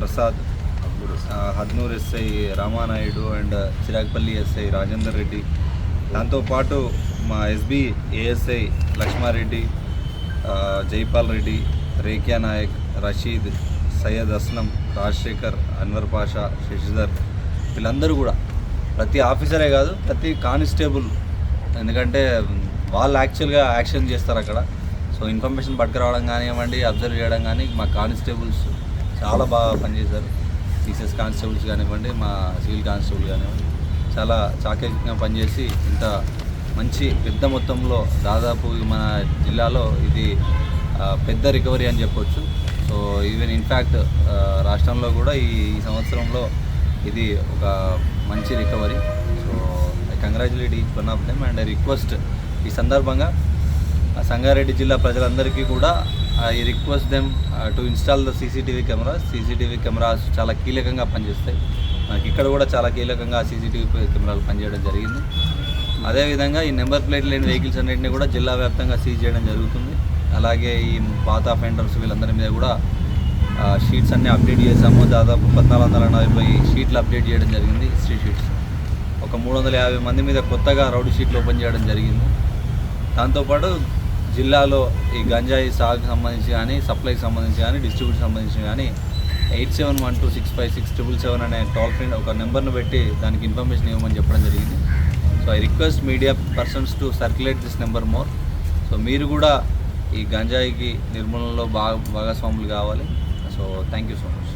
Prasad Hadnur SI Ramanaidu and Chiragpalli SI Rajender Reddy. దాంతోపాటు మా SB ASI Lakshma Reddy Jaipal Reddy Rekhya Naik Rasheed Syed Aslam Rajasekhar Anwar Pasha Sasidhar వీళ్ళందరూ కూడా. ప్రతి ఆఫీసరే కాదు ప్రతి కానిస్టేబుల్. ఎందుకంటే వాళ్ళు యాక్చువల్గా యాక్షన్ చేస్తారు అక్కడ. సో ఇన్ఫర్మేషన్ పట్టుకురావడం కానివ్వండి అబ్జర్వ్ చేయడం కానీ మా కానిస్టేబుల్స్ చాలా బాగా పనిచేశారు. టీసీఎస్ కానిస్టేబుల్స్ కానివ్వండి మా సివిల్ కానిస్టేబుల్ కానివ్వండి చాలా చాకచక్యంగా పనిచేసి ఇంత మంచి పెద్ద మొత్తంలో దాదాపు మన జిల్లాలో ఇది పెద్ద రికవరీ అని చెప్పొచ్చు. సో ఈవెన్ ఇన్ఫ్యాక్ట్ రాష్ట్రంలో కూడా ఈ ఈ సంవత్సరంలో ఇది ఒక మంచి recovery. So I congratulate each one of them and I request ఈ సందర్భంగా సంగారెడ్డి జిల్లా ప్రజలందరికీ కూడా I request them to install the CCTV camera CCTV cameras చాలా కీలకంగా పనిచేస్తాయి. మనకి ఇక్కడ కూడా చాలా కీలకంగా సీసీటీవీ కెమెరాలు పనిచేయడం జరిగింది. అదేవిధంగా ఈ నెంబర్ ప్లేట్ లేని వెహికల్స్ అన్నింటినీ కూడా జిల్లా వ్యాప్తంగా సీజ్ చేయడం జరుగుతుంది. అలాగే ఈ పాత ఫెండర్స్ వీళ్ళందరి మీద కూడా షీట్స్ అన్నీ అప్డేట్ చేసాము దాదాపు పద్నాలుగు వందల నలభై షీట్లు అప్డేట్ చేయడం జరిగింది హిస్టరీ షీట్స్. ఒక మూడు వందల యాభై మంది మీద కొత్తగా రౌడీ షీట్లు ఓపెన్ చేయడం జరిగింది. దాంతోపాటు జిల్లాలో ఈ గంజాయి సాగుకు సంబంధించి కానీ సప్లైకి సంబంధించి కానీ డిస్ట్రిబ్యూట్ సంబంధించి కానీ eight seven one two six five six triple seven అనే టోల్ ఫ్రీ ఒక నెంబర్ను పెట్టి దానికి ఇన్ఫర్మేషన్ ఇవ్వమని చెప్పడం జరిగింది. So I request media persons to circulate this number more so మీరు కూడా ఈ గంజాయికి నిర్మూలనలో భాగ భాగస్వాములు కావాలి. So thank you so much